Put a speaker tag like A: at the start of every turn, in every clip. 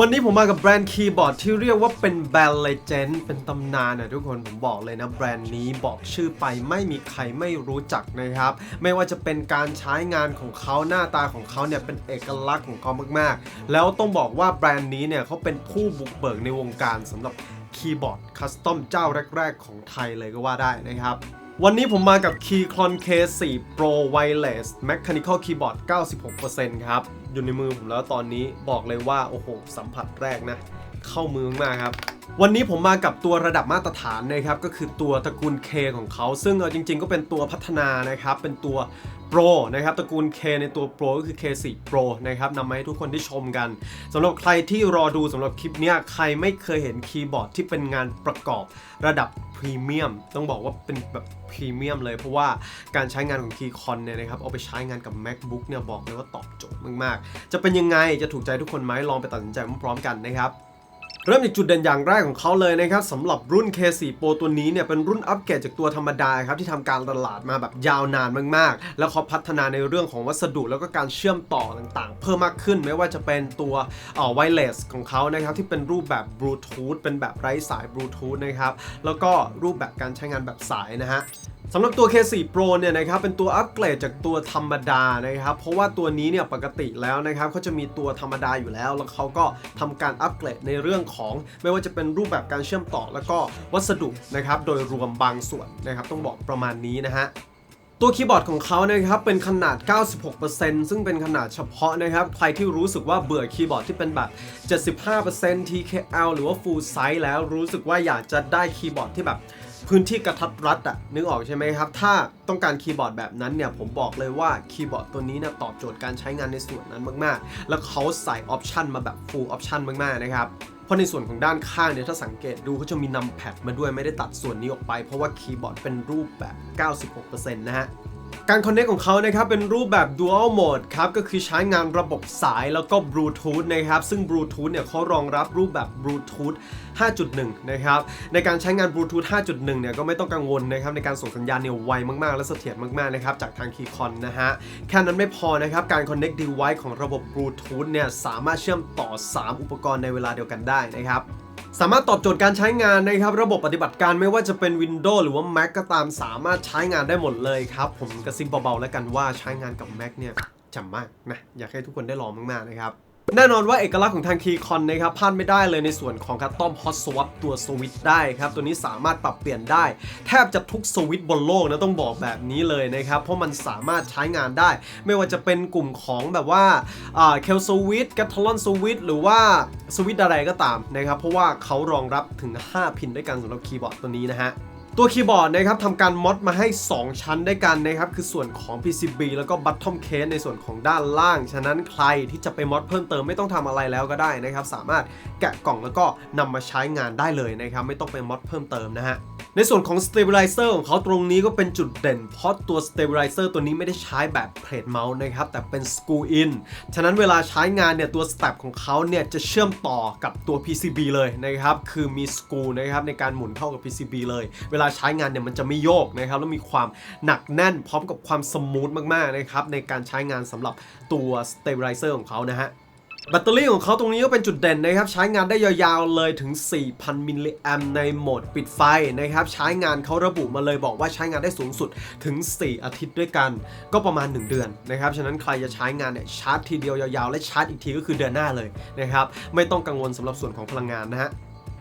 A: วันนี้ผมมากับแบรนด์คีย์บอร์ดที่เรียกว่าเป็นแบรนด์เลเจนด์เป็นตำนานนะทุกคนผมบอกเลยนะแบรนด์นี้บอกชื่อไปไม่มีใครไม่รู้จักนะครับ ไม่ว่าจะเป็นการใช้งานของเขาหน้าตาของเขาเนี่ยเป็นเอกลักษณ์ของเขามากๆ แล้วต้องบอกว่าแบรนด์นี้เนี่ยเขาเป็นผู้บุกเบิกในวงการสำหรับคีย์บอร์ดคัสตอมเจ้าแรก ๆ ของไทยเลยก็ว่าได้นะครับวันนี้ผมมากับ Keychron K4 Pro Wireless Mechanical Keyboard 96%ครับ อยู่ในมือผมแล้วตอนนี้บอกเลยว่าโอ้โหสัมผัสแรกนะ เข้ามือมากครับ วันนี้ผมมากับตัวระดับมาตรฐานนะครับ ก็คือตัวตระกูล K ของเขา ซึ่งเอาจริง ๆ ก็เป็นตัวพัฒนานะครับ เป็นตัว Pro นะครับตระกูล K ในตัว Pro ก็คือ K4 Pro นะครับนำมาให้ทุกคนได้ชมกันสำหรับใครที่รอดูสำหรับคลิปนี้ใครไม่เคยเห็นคีย์บอร์ดที่เป็นงานประกอบระดับพรีเมียมต้องบอกว่าเป็นแบบพรีเมียมเลยเพราะว่าการใช้งานของ Keychron เนี่ยนะครับเอาไปใช้งานกับ MacBook เนี่ยบอกเลยว่าตอบโจทย์มาก ๆ จะเป็นยังไงจะถูกใจทุกคนไหมลองไปตัดสินใจพร้อมๆกันนะครับ เริ่มจากจุดเด่นอย่างแรกของเขาเลยนะครับสำหรับรุ่น K4 Pro ตัวนี้เนี่ยเป็นรุ่นอัปเกรดจากตัวธรรมดาครับที่ทำการตลาดมาแบบยาวนานมากๆ แล้วเขาพัฒนาในเรื่องของวัสดุแล้วก็การเชื่อมต่อต่างๆ เพิ่มมากขึ้นไม่ว่าจะเป็นตัวอ่อ wireless ของเขานะครับที่เป็นรูปแบบ Bluetooth เป็นแบบไร้สาย Bluetooth นะครับแล้วก็รูปแบบการใช้งานแบบสายนะฮะ สำหรับตัว K4 Pro เนี่ยนะครับเป็นตัวอัปเกรดจากตัวธรรมดานะครับเพราะว่าตัวนี้เนี่ยปกติแล้วนะครับเขาจะมีตัวธรรมดาอยู่แล้ว แล้วเขาก็ทำการอัปเกรดในเรื่องของไม่ว่าจะเป็นรูปแบบการเชื่อมต่อแล้วก็วัสดุนะครับโดยรวมบางส่วนนะครับต้องบอกประมาณนี้นะฮะตัวคีย์บอร์ดของเขานะครับเป็นขนาด 96%ซึ่งเป็นขนาดเฉพาะนะครับใครที่รู้สึกว่าเบื่อคีย์บอร์ดที่เป็นแบบ 75% TKL หรือว่า full size แล้วรู้สึกว่าอยากจะได้คีย์บอร์ดที่แบบ พื้นที่กระทัดรัดอะนึกออกใช่ไหมครับ ถ้าต้องการคีย์บอร์ดแบบนั้นเนี่ย ผมบอกเลยว่าคีย์บอร์ดตัวนี้เนี่ยตอบโจทย์การใช้งานในส่วนนั้นมาก ๆ แล้วเขาใส่ออปชันมาแบบ full option มาก ๆ นะครับเพราะในส่วนของด้านข้างเนี่ยถ้าสังเกตดูเขาจะมีนำแพดมาด้วยไม่ได้ตัดส่วนนี้ออกไป เพราะว่าคีย์บอร์ดเป็นรูปแบบ 96%นะฮะ การคอนเน c t ของเขานะครับเป็นรูปแบบ dual mode ครับก็คือใช้งานระบบสายแล้วก็ Bluetooth นะครับซึ่ง Bluetooth เนี่ยเขารองรับรูปแบบ Bluetooth 5.1 นะครับในการใช้งาน Bluetooth 5.1 เนี่ยก็ไม่ต้องกังวลนะครับในการส่งสัญญาณเนี่ยไวมากๆ และเสถียรมากๆนะครับจากทาง Keychron นะฮะแค่นั้นไม่พอนะครับการ connect device ของระบบ Bluetooth เนี่ยสามารถเชื่อมต่อ 3 อุปกรณ์ในเวลาเดียวกันได้นะครับ สามารถตอบโจทย์การใช้งานนะครับ ระบบปฏิบัติการไม่ว่าจะเป็น Windows หรือว่า Mac ก็ตามสามารถใช้งานได้หมดเลยครับ ผมกระซิบเบาๆแล้วกันว่าใช้งานกับ Mac เนี่ยจำมากนะ อยากให้ทุกคนได้ลองมากๆนะครับ แน่นอนว่าเอกลักษณ์ของทาง Keychron นะครับพลาดไม่ได้เลยในส่วนของ Custom Hot Swap ตัวสวิตได้ครับ ตัวนี้สามารถปรับเปลี่ยนได้ แทบจะทุกสวิตบนโลกนะต้องบอกแบบนี้เลยนะครับ เพราะมันสามารถใช้งานได้ ไม่ว่าจะเป็นกลุ่มของแบบว่าเคลสวิตกัตทลอนสวิตหรือว่าสวิตอะไรก็ตามนะครับ เพราะว่าเขารองรับถึง 5 พินด้วยกันสำหรับคีย์บอร์ดตัวนี้นะฮะ ตัวคีย์บอร์ดนะครับทำการมอดมาให้ 2 ชั้นด้วยกันนะครับ คือส่วนของ PCB แล้วก็ bottom case ในส่วนของด้านล่าง ฉะนั้นใครที่จะไปมอดเพิ่มเติมไม่ต้องทำอะไรแล้วก็ได้นะครับ สามารถแกะกล่องแล้วก็นำมาใช้งานได้เลยนะครับ ไม่ต้องไปมอดเพิ่มเติมนะฮะในส่วนของ stabilizer ของเขาตรงนี้ก็เป็นจุดเด่น เพราะตัว stabilizer ตัวนี้ไม่ได้ใช้แบบเพลทเมาส์นะครับ แต่เป็น screw in ฉะนั้นเวลาใช้งานเนี่ยตัว step ของเขาเนี่ยจะเชื่อมต่อกับตัว PCB เลยนะครับ คือมี screw นะครับในการหมุนเข้ากับ PCB เลย เวลาาใช้งานเนี่ยมันจะไม่โยกนะครับแล้วมีความหนักแน่นพร้อมกับความสมูทมากๆนะครับในการใช้งานสำหรับตัว stabilizer ของเขานะฮะแบตเตอรี่ของเขาตรงนี้ก็เป็นจุดเด่นนะครับ ใช้งานได้ยาวๆเลยถึง 4,000 มิลลิแอมในโหมดปิดไฟนะครับ ใช้งานเขาระบุมาเลยบอกว่าใช้งานได้สูงสุดถึง 4 อาทิตย์ด้วยกัน ก็ประมาณ 1 เดือนนะครับ ฉะนั้นใครจะใช้งานเนี่ยชาร์จทีเดียวยาวๆ และชาร์จอีกทีก็คือเดือนหน้าเลยนะครับ ไม่ต้องกังวลสำหรับส่วนของพลังงานนะฮะ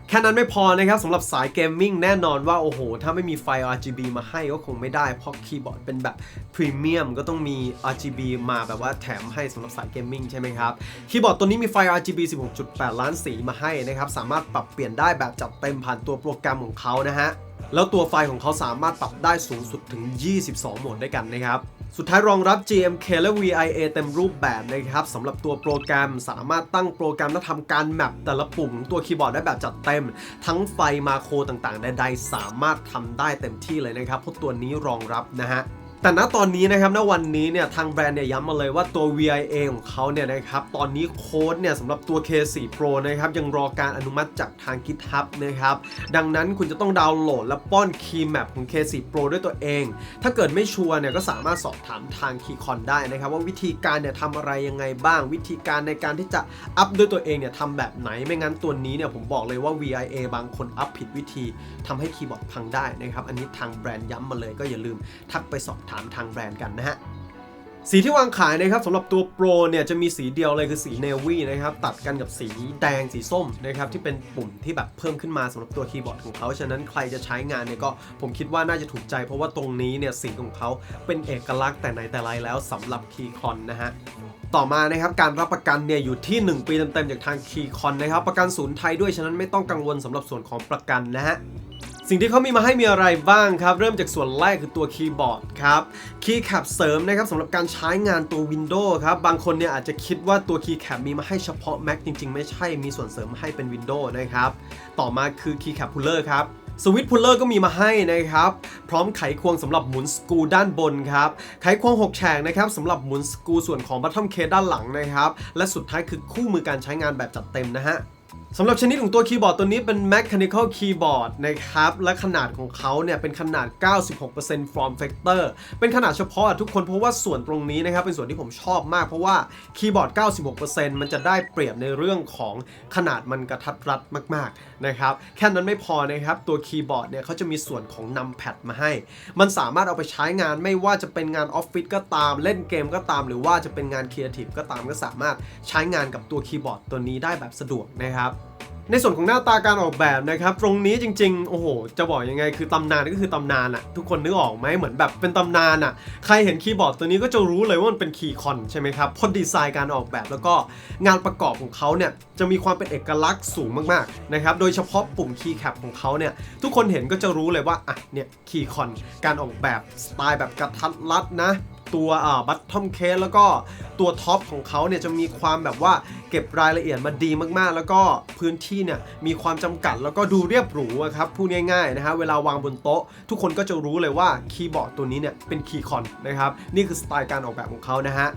A: แค่นั้นไม่พอนะครับสำหรับสายเกมมิ่งแน่นอนว่า โอ้โห ถ้าไม่มีไฟ RGB มาให้ก็คงไม่ได้ เพราะคีย์บอร์ดเป็นแบบพรีเมียมก็ต้องมี RGB มาแบบว่าแถมให้สำหรับสายเกมมิ่งใช่ไหมครับ คีย์บอร์ดตัวนี้มีไฟ RGB 16.8 ล้านสีมาให้นะครับ สามารถปรับเปลี่ยนได้แบบจัดเต็มผ่านตัวโปรแกรมของเขานะฮะแล้วตัวไฟของเขาสามารถปรับได้สูงสุดถึง 22 โหมดด้วยกันนะครับ สุดท้ายรองรับ GMK และ VIA เต็มรูปแบบนะครับสำหรับตัวโปรแกรมสามารถตั้งโปรแกรมและทำการแมปแต่ละปุ่มตัวคีย์บอร์ดได้แบบจัดเต็ม ทั้งไฟมาโครต่างๆ ใดๆ สามารถทำได้เต็มที่เลยนะครับเพราะตัวนี้รองรับนะฮะ แต่ณตอนนี้นะครับณวันนี้เนี่ยทางแบรนด์เนี่ยย้ำมาเลยว่าตัว VIA ของเขาเนี่ยนะครับตอนนี้โค้ดเนี่ยสำหรับตัว K4 Pro นะครับยังรอการอนุมัติจากทาง GitHub นะครับดังนั้นคุณจะต้องดาวน์โหลดและป้อน Key Map ของ K4 Pro ด้วยตัวเอง ถ้าเกิดไม่ชัวร์เนี่ยก็สามารถสอบถามทาง Keycon ได้นะครับว่าวิธีการเนี่ยทำอะไรยังไงบ้าง วิธีการในการที่จะอัพด้วยตัวเองเนี่ยทำแบบไหนไม่งั้นตัวนี้เนี่ยผมบอกเลยว่า VIA บางคนอัพผิดวิธีทำให้คีย์บอร์ดพังได้นะครับอันนี้ทางแบรนด์ย้ำมาเลยก็อย่าลืมทักไปสอบถามทางแบรนด์กันนะฮะสีที่วางขายนะครับสำหรับตัว Pro เนี่ยจะมีสีเดียวเลยคือสี Navy นะครับตัดกันกับสีแดงสีส้มนะครับที่เป็นปุ่มที่แบบเพิ่มขึ้นมาสำหรับตัวคีย์บอร์ดของเขาฉะนั้นใครจะใช้งานเนี่ยก็ผมคิดว่าน่าจะถูกใจเพราะว่าตรงนี้เนี่ยสีของเขาเป็นเอกลักษณ์แต่ไหนแต่ไรแล้วสำหรับ Keycon นนะฮะต่อมานะครับการรับประกันเนี่ยอยู่ที่ 1 ปีเต็มๆจากทาง Keycon นะครับประกันศูนย์ไทยด้วยฉะนั้นไม่ต้องกังวลสำหรับส่วนของประกันนะฮะ สิ่งที่เขามีมาให้มีอะไรบ้างครับ เริ่มจากส่วนแรกคือตัวคีย์บอร์ดครับคีย์แคปเสริมนะครับสำหรับการใช้งานตัว Windows ครับ บางคนเนี่ยอาจจะคิดว่าตัวคีย์แคปมีมาให้เฉพาะ Mac จริง ๆ ไม่ใช่มีส่วนเสริมให้เป็น Windows นะครับ ต่อมาคือคีย์แคปพูลเลอร์ครับสวิตช์พูลเลอร์ก็มีมาให้นะครับ พร้อมไขควงสำหรับหมุนสกูด้านบนครับ ไขควง 6 แฉกนะครับสำหรับหมุนสกูส่วนของบัตทอมเคสด้านหลังนะครับ และสุดท้ายคือคู่มือการใช้งานแบบจัดเต็มนะฮะ สำหรับชนิดของตัวคีย์บอร์ดตัวนี้เป็น mechanical keyboard นะครับ และขนาดของเขาเนี่ยเป็นขนาด 96% form factor เป็นขนาดเฉพาะทุกคนเพราะว่าส่วนตรงนี้นะครับ เป็นส่วนที่ผมชอบมากเพราะว่าคีย์บอร์ด 96%มันจะได้เปรียบในเรื่องของขนาดมันกระทัดรัดมากๆนะครับ แค่นั้นไม่พอนะครับ ตัวคีย์บอร์ดเนี่ยเขาจะมีส่วนของนำแพดมาให้ มันสามารถเอาไปใช้งานไม่ว่าจะเป็นงานออฟฟิศก็ตามเล่นเกมก็ตาม หรือว่าจะเป็นงานครีเอทีฟก็ตามก็สามารถใช้งานกับตัวคีย์บอร์ดตัวนี้ได้แบบสะดวกนะครับในส่วนของหน้าตาการออกแบบนะครับ ตรงนี้จริงๆ โอ้โห จะบอกยังไงคือตำนานก็คือตำนานอะทุกคนนึกออกไหมเหมือนแบบเป็นตำนานอะใครเห็นคีย์บอร์ดตัวนี้ก็จะรู้เลยว่ามันเป็นคีย์คอนใช่ไหมครับพราะดีไซน์การออกแบบแล้วก็งานประกอบของเขาเนี่ยจะมีความเป็นเอกลักษณ์สูงมากๆนะครับโดยเฉพาะปุ่มคีย์แคปของเขาเนี่ยทุกคนเห็นก็จะรู้เลยว่าอะเนี่ยคีย์คอนการออกแบบสไตล์แบบกระทัดรัดนะ ตัวอ่าบัตทอมเคสแล้วก็ตัวท็อปของเขาเนี่ยจะมีความแบบว่าเก็บรายละเอียดมาดีมากๆ แล้วก็พื้นที่เนี่ยมีความจำกัดแล้วก็ดูเรียบหรูครับพูดง่ายๆนะฮะเวลาวางบนโต๊ะ ทุกคนก็จะรู้เลยว่าคีย์บอร์ดตัวนี้เนี่ยเป็นคีย์คอนนะครับนี่คือสไตล์การออกแบบของเขานะฮะ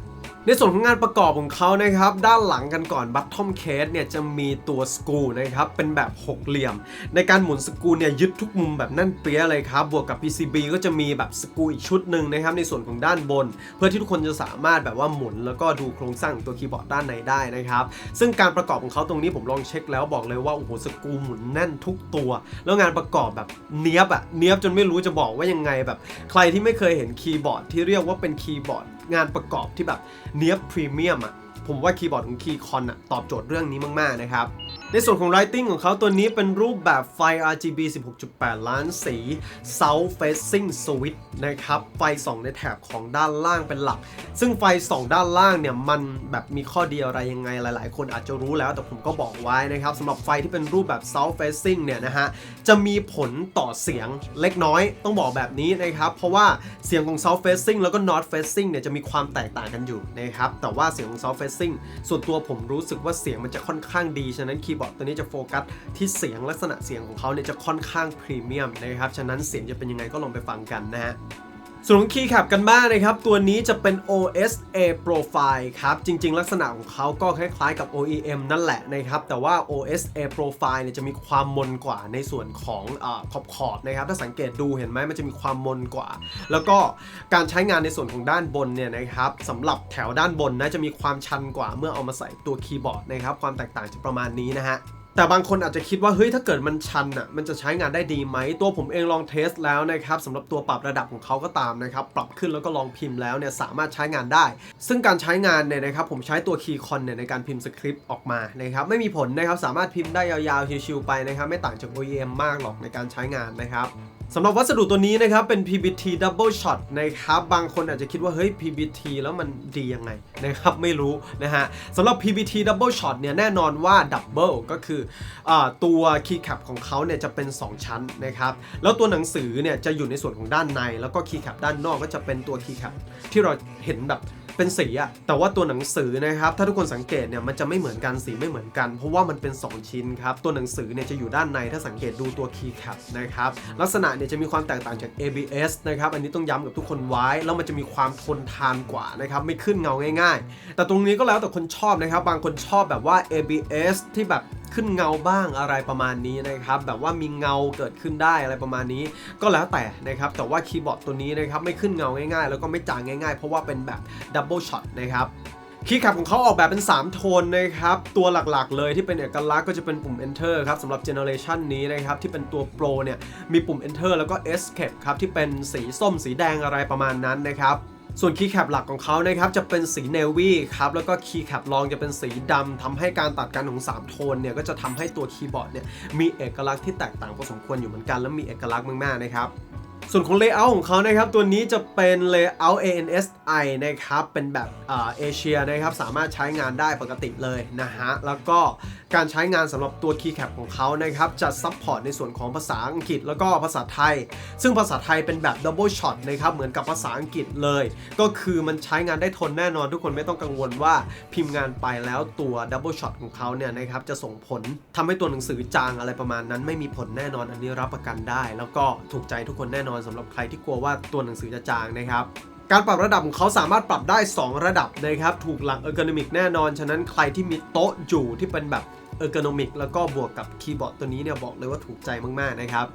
A: ในส่วนของงานประกอบของเขานะครับ ด้านหลังกันก่อนบัตทอมเคสเนี่ยจะมีตัวสกูนะครับ เป็นแบบหกเหลี่ยม ในการหมุนสกูเนี่ยยึดทุกมุมแบบแน่นเปี้ยเลยครับ บวกกับ PCB ก็จะมีแบบสกูอีกชุดหนึ่งนะครับ ในส่วนของด้านบน เพื่อที่ทุกคนจะสามารถแบบว่าหมุน แล้วก็ดูโครงสร้างตัวคีย์บอร์ดด้านในได้นะครับ ซึ่งการประกอบของเขาตรงนี้ผมลองเช็คแล้วบอกเลยว่าโอ้โหสกูหมุนแน่นทุกตัว แล้วงานประกอบแบบเนี้ยบอะเนี้ยบจนไม่รู้จะบอกว่ายังไงแบบ ใครที่ไม่เคยเห็นคีย์บอร์ดที่เรียกว่าเป็นคีย์บอร์ด งานประกอบที่แบบเนี้ยพรีเมียมอะผมว่าคีย์บอร์ดของคีย์คอนอะตอบโจทย์เรื่องนี้มากๆนะครับ ในส่วนของ Lighting ของเขาตัวนี้เป็นรูปแบบไฟ RGB 16.8 ล้านสี South Facing Switch นะครับ ไฟส่องในแถบของด้านล่างเป็นหลัก ซึ่งไฟส่องด้านล่างเนี่ย มันแบบมีข้อดีอะไรยังไงหลาย ๆ คนอาจจะรู้แล้วแต่ผมก็บอกไว้นะครับสำหรับไฟที่เป็นรูปแบบ South Facing เนี่ยนะฮะ จะมีผลต่อเสียงเล็กน้อยต้องบอกแบบนี้นะครับ เพราะว่าเสียงของ South Facing แล้วก็ North Facing เนี่ยจะมีความแตกต่างกันอยู่นะครับแต่ว่าเสียงของ South Facing ส่วนตัวผมรู้สึกว่าเสียงมันจะค่อนข้างดีฉะนั้นคีย์บอร์ดตัวนี้จะโฟกัสที่เสียงลักษณะเสียงของเขาเนี่ยจะค่อนข้างพรีเมียมนะครับ ฉะนั้นเสียงจะเป็นยังไงก็ลองไปฟังกันนะฮะ ส่วนของคีย์แคปกันบ้างนะครับ ตัวนี้จะเป็น OSA Profile ครับ จริง ๆ ลักษณะของเขาก็คล้ายๆกับ OEM นั่นแหละนะครับ แต่ว่า OSA Profile เนี่ยจะมีความมนกว่าในส่วนของขอบขอบๆนะครับ ถ้าสังเกตดูเห็นไหมมันจะมีความมนกว่า แล้วก็การใช้งานในส่วนของด้านบนเนี่ยนะครับสำหรับแถวด้านบนนะจะมีความชันกว่าเมื่อเอามาใส่ตัวคีย์บอร์ดนะครับ ความแตกต่างจะประมาณนี้นะฮะ แต่บางคนอาจจะคิดว่าเฮ้ยถ้าเกิดมันชันอะมันจะใช้งานได้ดีไหมตัวผมเองลองเทสแล้วนะครับสำหรับตัวปรับระดับของเขาก็ตามนะครับปรับขึ้นแล้วก็ลองพิมพ์แล้วเนี่ยสามารถใช้งานได้ ซึ่งการใช้งานเนี่ยนะครับผมใช้ตัวคีย์คอนเนี่ยในการพิมพ์สคริปต์ออกมานะครับไม่มีผลนะครับสามารถพิมพ์ได้ยาวๆชิวๆไปนะครับไม่ต่างจาก OEM มากหรอกในการใช้งานนะครับ สำหรับวัสดุตัวนี้นะครับ เป็น PBT Double Shot นะครับ บางคนอาจจะคิดว่า เฮ้ย PBT แล้วมันดียังไงนะครับ ไม่รู้นะฮะสำหรับ PBT Double Shot เนี่ย แน่นอนว่า Double ก็คืออตัวคีย์แคปของเขาเนี่ย จะเป็น 2 ชั้นนะครับ แล้วตัวหนังสือเนี่ย จะอยู่ในส่วนของด้านใน แล้วก็คีย์แคปด้านนอกก็จะเป็นตัวคีย์แคปที่เราเห็นแบบ เป็นสีอะแต่ว่าตัวหนังสือนะครับ ถ้าทุกคนสังเกตเนี่ยมันจะไม่เหมือนกันสีไม่เหมือนกัน เพราะว่ามันเป็น 2 ชิ้นครับ ตัวหนังสือเนี่ยจะอยู่ด้านในถ้าสังเกตดูตัว keycap นะครับ ลักษณะเนี่ยจะมีความแตกต่างจาก ABS นะครับ อันนี้ต้องย้ำกับทุกคนไว้ แล้วมันจะมีความทนทานกว่านะครับ ไม่ขึ้นเงาง่าย ๆ แต่ตรงนี้ก็แล้วแต่คนชอบนะครับ บางคนชอบแบบว่า ABS ที่แบบ ขึ้นเงาบ้างอะไรประมาณนี้นะครับแบบว่ามีเงาเกิดขึ้นได้อะไรประมาณนี้ ก็แล้วแต่นะครับแต่ว่าคีย์บอร์ดตัวนี้นะครับไม่ขึ้นเงาง่ายๆ แล้วก็ไม่จางง่ายๆ เพราะว่าเป็นแบบดับเบิลช็อตนะครับคีย์แคปของเขาออกแบบเป็น 3 โทนนะครับ ตัวหลักๆ เลยที่เป็นเอกลักษณ์ก็จะเป็นปุ่ม Enter ครับสำหรับเจเนอเรชันนี้นะครับ ที่เป็นตัว Pro เนี่ย มีปุ่ม Enter แล้วก็ Escape ครับ ที่เป็นสีส้มสีแดงอะไรประมาณนั้นนะครับ ส่วนคีย์แคปหลักของเขานะครับจะเป็นสีเนวี่ครับแล้วก็คีย์แคปรองจะเป็นสีดำทำให้การตัดกันของ 3 โทนเนี่ยก็จะทำให้ตัวคีย์บอร์ดเนี่ยมีเอกลักษณ์ที่แตกต่างพอสมควรอยู่เหมือนกันและมีเอกลักษณ์มากๆนะครับส่วนของเลเยอร์ของเขานะครับ ตัวนี้จะเป็นเลเยอร์ A N S i นะครับ เป็นแบบเอเชียนะครับ สามารถใช้งานได้ปกติเลยนะฮะ แล้วก็การใช้งานสำหรับตัว Keycap ของเขานะครับ จะซัพพอร์ตในส่วนของภาษาอังกฤษแล้วก็ภาษาไทย ซึ่งภาษาไทยเป็นแบบ Double Shot นะครับ เหมือนกับภาษาอังกฤษเลย ก็คือมันใช้งานได้ทนแน่นอนทุกคนไม่ต้องกังวลว่าพิมพ์งานไปแล้วตัว Double Shot ของเขาเนี่ยนะครับ จะส่งผลทำให้ตัวหนังสือจางอะไรประมาณนั้น ไม่มีผลแน่นอน อันนี้รับประกันได้ แล้วก็ถูกใจทุกคนแน่นอนสำหรับใครที่กลัวว่าตัวหนังสือจะจางนะครับ การปรับระดับของเขาสามารถปรับได้ 2 ระดับนะครับ ถูกหลักเออร์โกนมิกแน่นอน ฉะนั้นใครที่มีโต๊ะอยู่ที่เป็นแบบเออร์โกนมิกแล้วก็บวกกับคีย์บอร์ดตัวนี้เนี่ยบอกเลยว่าถูกใจมาก ๆ นะครับ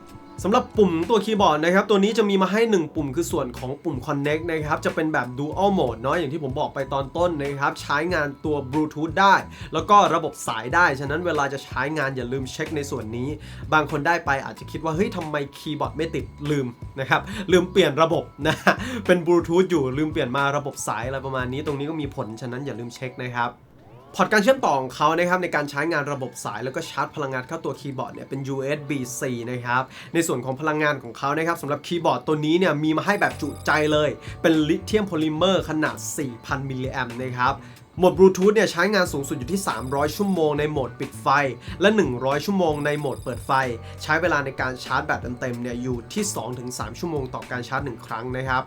A: สำหรับปุ่มตัวคีย์บอร์ดนะครับ ตัวนี้จะมีมาให้ 1 ปุ่มคือส่วนของปุ่ม Connect นะครับ จะเป็นแบบ Dual Mode เนาะอย่างที่ผมบอกไปตอนต้นนะครับ ใช้งานตัว Bluetooth ได้ แล้วก็ระบบสายได้ ฉะนั้นเวลาจะใช้งานอย่าลืมเช็คในส่วนนี้ บางคนได้ไปอาจจะคิดว่า เฮ้ยทำไมคีย์บอร์ดไม่ติดลืมนะครับ ลืมเปลี่ยนระบบนะ เป็นบลูทูธอยู่ลืมเปลี่ยนมาระบบสายอะไรประมาณนี้ ตรงนี้ก็มีผลฉะนั้นอย่าลืมเช็คนะครับ พอร์ตการเชื่อมต่อของเขานะครับในการใช้งานระบบสายแล้วก็ชาร์จพลังงานเข้าตัวคีย์บอร์ดเนี่ยเป็น USB-C นะครับในส่วนของพลังงานของเขานะครับสำหรับคีย์บอร์ดตัวนี้เนี่ยมีมาให้แบบจุใจเลย เป็นลิเธียมโพลิเมอร์ขนาด 4,000 มิลลิแอมป์นะครับโหมดบลูทูธเนี่ยใช้งานสูงสุดอยู่ที่ 300 ชั่วโมงในโหมดปิดไฟ และ 100 ชั่วโมงในโหมดเปิดไฟ ใช้เวลาในการชาร์จแบตเต็มๆเนี่ยอยู่ที่ 2-3 ชั่วโมงต่อการชาร์จ 1 ครั้งนะครับ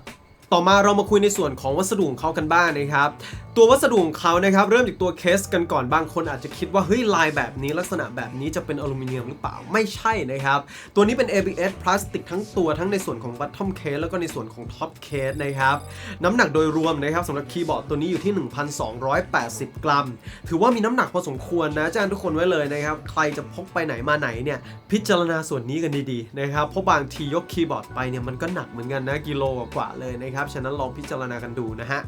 A: ต่อมาเรามาคุยในส่วนของวัสดุของเขากันบ้างนะครับ ตัววัสดุของเขานะครับเริ่มจากตัวเคสกันก่อนบางคนอาจจะคิดว่าเฮ้ยลายแบบนี้ลักษณะแบบนี้จะเป็นอลูมิเนียมหรือเปล่าไม่ใช่นะครับ ตัวนี้เป็น ABS พลาสติกทั้งตัวทั้งในส่วนของ bottom case แล้วก็ในส่วนของ top case นะครับน้ำหนักโดยรวมนะครับสำหรับคีย์บอร์ดตัวนี้อยู่ที่ 1,280 กรัม ถือว่ามีน้ำหนักพอสมควรนะแจ้งทุกคนไว้เลยนะครับใครจะพกไปไหนมาไหนเนี่ยพิจารณาส่วนนี้กันดีๆนะครับเพราะบางทียกคีย์บอร์ดไปเนี่ยมันก็หนักเหมือนกันนะกิโลกว่าเลยนะครับฉะนั้นลองพิจารณากันดูนะฮะ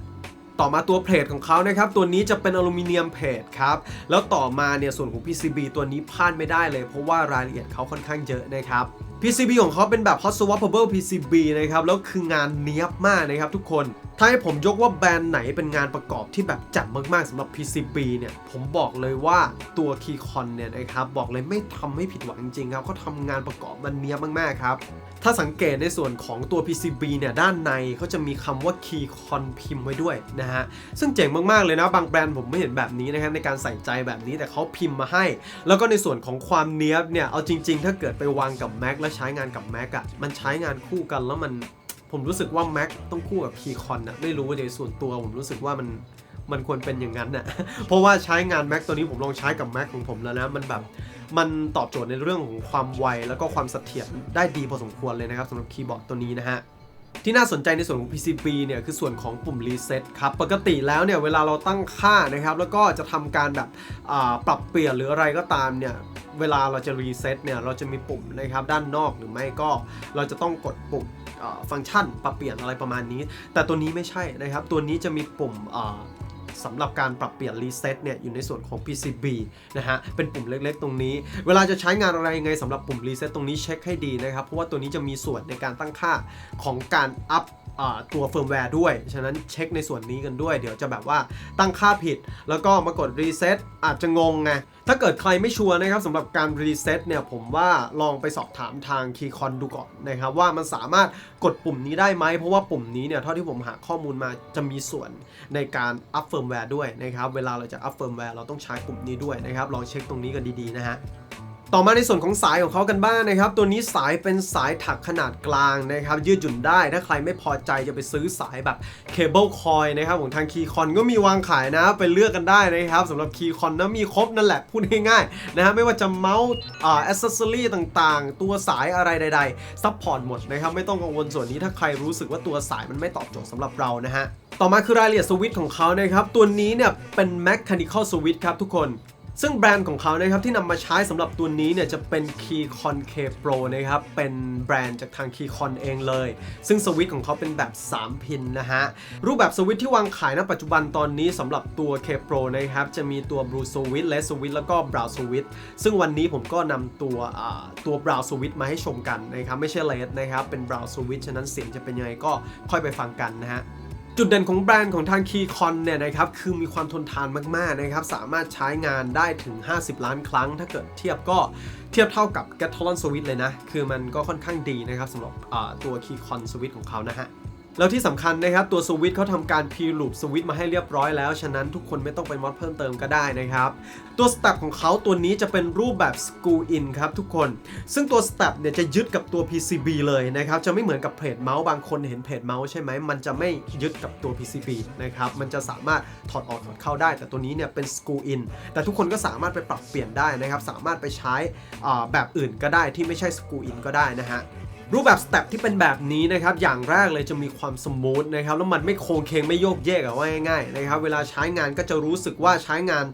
A: ต่อมาตัวเพลทของเขานะครับตัวนี้จะเป็นอลูมิเนียมเพลทครับแล้วต่อมาเนี่ยส่วนของ PCB ตัวนี้พลาดไม่ได้เลย เพราะว่ารายละเอียดเขาค่อนข้างเยอะนะครับ PCB ของเขาเป็นแบบ hot swappable PCB นะครับแล้วคืองานเนี้ยบมากนะครับทุกคนถ้าให้ผมยกว่าแบรนด์ไหนเป็นงานประกอบที่แบบจัดมากๆสำหรับ PCB เนี่ย ผมบอกเลยว่าตัว Keycon เนี่ยนะครับ บอกเลยไม่ทำให้ผิดหวังจริงๆครับเขาทำงานประกอบมันเนี้ยบมากๆครับ ถ้าสังเกตในส่วนของตัว PCB เนี่ยด้านในเขาจะมีคำว่า Keycon พิมพ์ไว้ด้วยนะฮะ ซึ่งเจ๋งมาก ๆ เลยนะ บางแบรนด์ผมไม่เห็นแบบนี้นะครับในการใส่ใจแบบนี้แต่เขาพิมพ์มาให้ แล้วก็ในส่วนของความเนี้ยบเนี่ย เอาจริง ๆ ถ้าเกิดไปวางกับ Mac และใช้งานกับ Mac อะมันใช้งานคู่กันแล้วมันผมรู้สึกว่า Mac ต้องคู่กับ Keycon อะไม่รู้ในส่วนตัวผมรู้สึกว่ามันมันควรเป็นอย่างนั้นน่ะเพราะว่าใช้งาน Mac ตัวนี้ผมลองใช้กับ Mac ของผมแล้วนะมันแบบ มันตอบโจทย์ในเรื่องของความไวแล้วก็ความเสถียรได้ดีพอสมควรเลยนะครับสำหรับคีย์บอร์ดตัวนี้นะฮะที่น่าสนใจในส่วนของ PCB เนี่ยคือส่วนของปุ่ม Reset ครับ ปกติแล้วเนี่ยเวลาเราตั้งค่านะครับ แล้วก็จะทำการแบบปรับเปลี่ยนหรืออะไรก็ตามเนี่ยเวลาเราจะ Reset เนี่ยเราจะมีปุ่มนะครับด้านนอกหรือไม่ก็เราจะต้องกดปุ่มฟังก์ชันปรับเปลี่ยนอะไรประมาณนี้ แต่ตัวนี้ไม่ใช่นะครับ ตัวนี้จะมีปุ่ม สำหรับการปรับเปลี่ยนรีเซ็ตเนี่ยอยู่ในส่วนของ PCB นะฮะเป็นปุ่มเล็กๆ ตรงนี้ เวลาจะใช้งานอะไรยังไงสำหรับปุ่มรีเซ็ตตรงนี้เช็คให้ดีนะครับ เพราะว่าตัวนี้จะมีส่วนในการตั้งค่าของการอัพ ตัวเฟิร์มแวร์ด้วย ฉะนั้นเช็คในส่วนนี้กันด้วย เดี๋ยวจะแบบว่าตั้งค่าผิด แล้วก็มากดรีเซ็ตอาจจะงงไง ถ้าเกิดใครไม่ชัวร์นะครับสำหรับการรีเซ็ตเนี่ยผมว่าลองไปสอบถามทาง Keycon ดูก่อนนะครับ ว่ามันสามารถกดปุ่มนี้ได้ไหม เพราะว่าปุ่มนี้เนี่ยเท่าที่ผมหาข้อมูลมาจะมีส่วนในการอัพเฟิร์มแวร์ด้วยนะครับ เวลาเราจะอัพเฟิร์มแวร์เราต้องใช้ปุ่มนี้ด้วยนะครับ ลองเช็คตรงนี้กันดีๆนะฮะ ต่อมาในส่วนของสายของเขากันบ้างนะครับ ตัวนี้สายเป็นสายถักขนาดกลางนะครับ ยืดหยุ่นได้ถ้าใครไม่พอใจจะไปซื้อสายแบบเคเบิลคอยนะครับของทางคีคอนก็มีวางขายนะไปเลือกกันได้นะครับสำหรับคีคอนนะมีครบนั่นแหละพูดง่ายๆนะฮะไม่ว่าจะเมาส์อ่าอ c เซอรี่ต่างๆ ตัวสายอะไรใดๆซัพพอร์ตหมดนะครับไม่ต้องกังวลส่วนนี้ถ้าใครรู้สึกว่าตัวสายมันไม่ตอบโจทย์สำหรับเรานะฮะต่อมาคือรายละเอียดสวิตช์ของเขานะครับตัวนี้เนี่ยเป็น Mechanical Switch ครับทุกคน ซึ่งแบรนด์ของเขานะครับที่นำมาใช้สำหรับตัวนี้เนี่ยจะเป็น Keycon K Pro นะครับ เป็นแบรนด์จากทาง Keycon เองเลย ซึ่งสวิตช์ของเขาเป็นแบบ 3 พินนะฮะ รูปแบบสวิตช์ที่วางขายณปัจจุบันตอนนี้สำหรับตัว K Pro นะครับ จะมีตัว Blue Switch Red Switch แล้วก็ Brown Switch ซึ่งวันนี้ผมก็นำตัวตัว Brown Switch มาให้ชมกันนะครับ ไม่ใช่ Red นะครับ เป็น Brown Switch ฉะนั้นเสียงจะเป็นยังไงก็ค่อยไปฟังกันนะฮะ จุดเด่นของแบรนด์ของทางคีคอนเนี่ยนะครับคือมีความทนทานมากๆนะครับสามารถใช้งานได้ถึง 50 ล้านครั้ง ถ้าเกิดเทียบก็เทียบเท่ากับ g a t l o n Switch เลยนะ คือมันก็ค่อนข้างดีนะครับสำหรับตัวคีคอนสวิตของเขานะฮะ แล้วที่สำคัญนะครับตัวสวิตช์เขาทำการ p loop สวิตช์มาให้เรียบร้อยแล้ว ฉะนั้นทุกคนไม่ต้องไปมอดเพิ่มเติมก็ได้นะครับ ตัวส t ต p ของเขาตัวนี้จะเป็นรูปแบบ screw in ครับทุกคน ซึ่งตัวส t ต p เนี่ยจะยึดกับตัว PCB เลยนะครับ จะไม่เหมือนกับเพจเมาส์บางคนเห็นเพจเมาส์ใช่ไหมมันจะไม่ยึดกับตัว PCB นะครับ มันจะสามารถถอดออกถอดเข้าได้ แต่ตัวนี้เนี่ยเป็น screw in แต่ทุกคนก็สามารถไปปรับเปลี่ยนได้นะครับ สามารถไปใช้แบบอื่นก็ได้ที่ไม่ใช่ screw in ก็ได้นะฮะ รูปแบบสเต็ปที่เป็นแบบนี้นะครับ อย่างแรกเลยจะมีความสมูทนะครับ แล้วมันไม่โค้งเคงไม่โยกเยกอะว่าง่ายๆนะครับ เวลาใช้งานก็จะรู้สึกว่าใช้งาน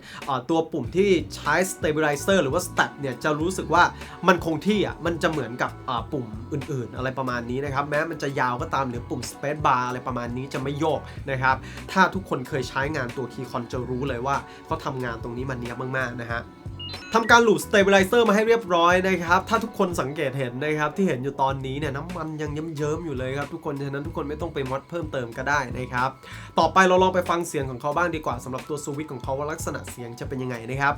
A: ตัวปุ่มที่ใช้ stabilizer หรือว่าสเต็ปเนี่ย จะรู้สึกว่ามันคงที่อะมันจะเหมือนกับปุ่มอื่นๆ อะไรประมาณนี้นะครับ แม้มันจะยาวก็ตามหรือปุ่ม space bar อะไรประมาณนี้จะไม่โยกนะครับ ถ้าทุกคนเคยใช้งานตัว Keycon จะรู้เลยว่าเขาทำงานตรงนี้มันเนียบมากๆนะฮะ ทำการหลู s สเตเบลิเซอร์มาให้เรียบร้อยนะครับ ถ้าทุกคนสังเกตเห็นนะครับ ที่เห็นอยู่ตอนนี้เนี่ยน้ำมันยังเยิ้มๆอยู่เลยครับทุกคนฉะนั้นทุกคนไม่ต้องไปมอดเพิ่มเติมก็ได้นะครับ ต่อไปเราลองไปฟังเสียงของเขาบ้างดีกว่าสำหรับตัวสวิตช์ของเขาว่าลักษณะเสียงจะเป็นยังไงนะครับ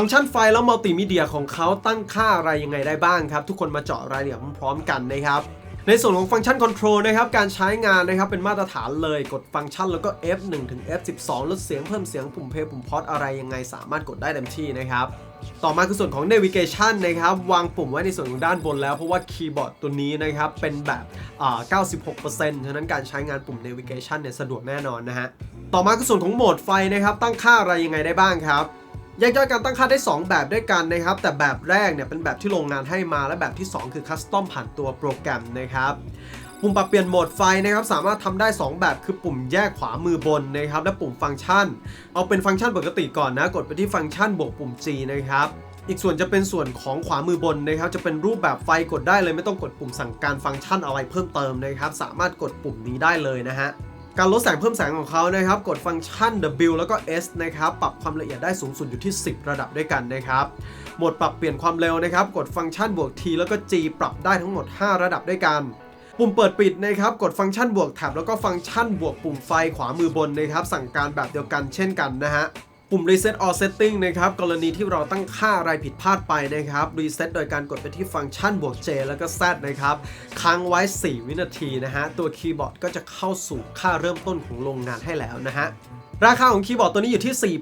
A: ฟังก์ชันไฟแล้วมัลติมีเดียของเขาตั้งค่าอะไรยังไงได้บ้างครับ ทุกคนมาเจาะรายละเอียดพร้อมกันนะครับในส่วนของฟังก์ชันคอนโทรลนะครับ การใช้งานนะครับ เป็นมาตรฐานเลยกดฟังก์ชันแล้วก็ F1 ถึง F12 ลดเสียงเพิ่มเสียงปุ่มเพลย์ปุ่มพอดอะไรยังไงสามารถกดได้เต็มที่นะครับ ต่อมาคือส่วนของ navigation นะครับ วางปุ่มไว้ในส่วนของด้านบนแล้ว เพราะว่าคีย์บอร์ดตัวนี้นะครับ เป็นแบบอ่า96%ฉะนั้นการใช้งานปุ่ม navigation เนี่ยสะดวกแน่นอนนะฮะ ต่อมาคือส่วนของโหมดไฟนะครับ ตั้งค่าอะไรยังไงได้บ้างครับ แยกย่อยการตั้งค่าได้ 2 แบบด้วยกันนะครับ แต่แบบแรกเนี่ยเป็นแบบที่โรงงานให้มาและแบบที่ 2 คือคัสตอมผ่านตัวโปรแกรมนะครับปุ่มปรับเปลี่ยนโหมดไฟนะครับสามารถทำได้ 2 แบบคือปุ่มแยกขวามือบนนะครับและปุ่มฟังก์ชัน เอาเป็นฟังก์ชันปกติก่อนนะ กดไปที่ฟังก์ชันบวกปุ่ม G นะครับอีกส่วนจะเป็นส่วนของขวามือบนนะครับจะเป็นรูปแบบไฟกดได้เลยไม่ต้องกดปุ่มสั่งการฟังก์ชันอะไรเพิ่มเติมนะครับสามารถกดปุ่มนี้ได้เลยนะฮะ การลดแสงเพิ่มแสงของเขานะครับ กดฟังก์ชัน W แล้วก็ S นะครับ ปรับความละเอียดได้สูงสุดอยู่ที่ 10 ระดับด้วยกันนะครับ โหมดปรับเปลี่ยนความเร็วนะครับ กดฟังก์ชันบวก T แล้วก็ G ปรับได้ทั้งหมด 5 ระดับด้วยกัน ปุ่มเปิดปิดนะครับ กดฟังก์ชันบวกแท็บแล้วก็ฟังก์ชันบวกปุ่มไฟขวามือบนนะครับ สั่งการแบบเดียวกันเช่นกันนะฮะ ปุ่ม reset all setting นะครับกรณีที่เราตั้งค่าอะไรผิดพลาดไปนะครับ reset โดยการกดไปที่ฟังก์ชันบวก J แล้วก็ Z นะครับ ค้างไว้ 4 วินาทีนะฮะ ตัวคีย์บอร์ดก็จะเข้าสู่ค่าเริ่มต้นของโรงงานให้แล้วนะฮะราคาของคีย์บอร์ดตัวนี้อยู่ที่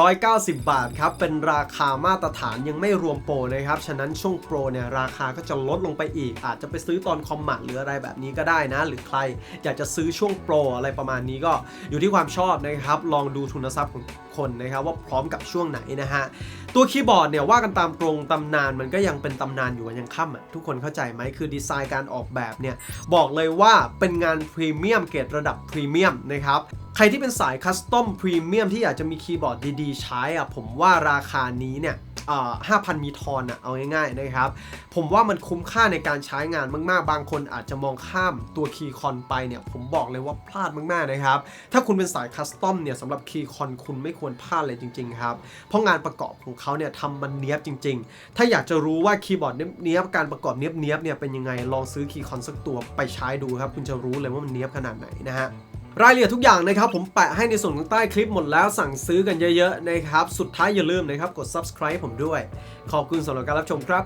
A: 4,790 บาทครับ เป็นราคามาตรฐานยังไม่รวมโปรนะครับ ฉะนั้นช่วงโปรเนี่ยราคาก็จะลดลงไปอีก อาจจะไปซื้อตอนคอมมานหรืออะไรแบบนี้ก็ได้นะ หรือใครอยากจะซื้อช่วงโปรอะไรประมาณนี้ก็อยู่ที่ความชอบนะครับ ลองดูทุนทรัพย์ของ คนนะครับว่าพร้อมกับช่วงไหนนะฮะ ตัวคีย์บอร์ดเนี่ยว่ากันตามตรงตำนานมันก็ยังเป็นตำนานอยู่กันยังค่ำอะทุกคนเข้าใจไหมคือดีไซน์การออกแบบเนี่ยบอกเลยว่าเป็นงานพรีเมียมเกรดระดับพรีเมียมนะครับใครที่เป็นสายคัสตอมพรีเมียมที่อยากจะมีคีย์บอร์ดดีๆ ใช้อะผมว่าราคานี้เนี่ย 5,000 มีทอนอะเอาง่ายๆนะครับ ผมว่ามันคุ้มค่าในการใช้งานมากๆ บางคนอาจจะมองข้ามตัวคีย์คอนไปเนี่ย ผมบอกเลยว่าพลาดมากๆนะครับ ถ้าคุณเป็นสายคัสตอมเนี่ยสำหรับคีย์คอนคุณไม่ควรพลาดเลยจริงๆครับ เพราะงานประกอบของเขาเนี่ยทำมันเนี้ยบจริง ๆ ถ้าอยากจะรู้ว่าคีย์บอร์ดเนี้ยบการประกอบเนี้ยบเนี้ยบๆเนี่ยเป็นยังไงลองซื้อคีย์คอนสักตัวไปใช้ดูครับ คุณจะรู้เลยว่ามันเนี้ยบขนาดไหนนะฮะ รายละเอียดทุกอย่างนะครับ ผมแปะให้ในส่วนของใต้คลิปหมดแล้วสั่งซื้อกันเยอะๆนะครับ สุดท้ายอย่าลืมนะครับ กด subscribe ผมด้วย ขอบคุณสำหรับการรับชมครับ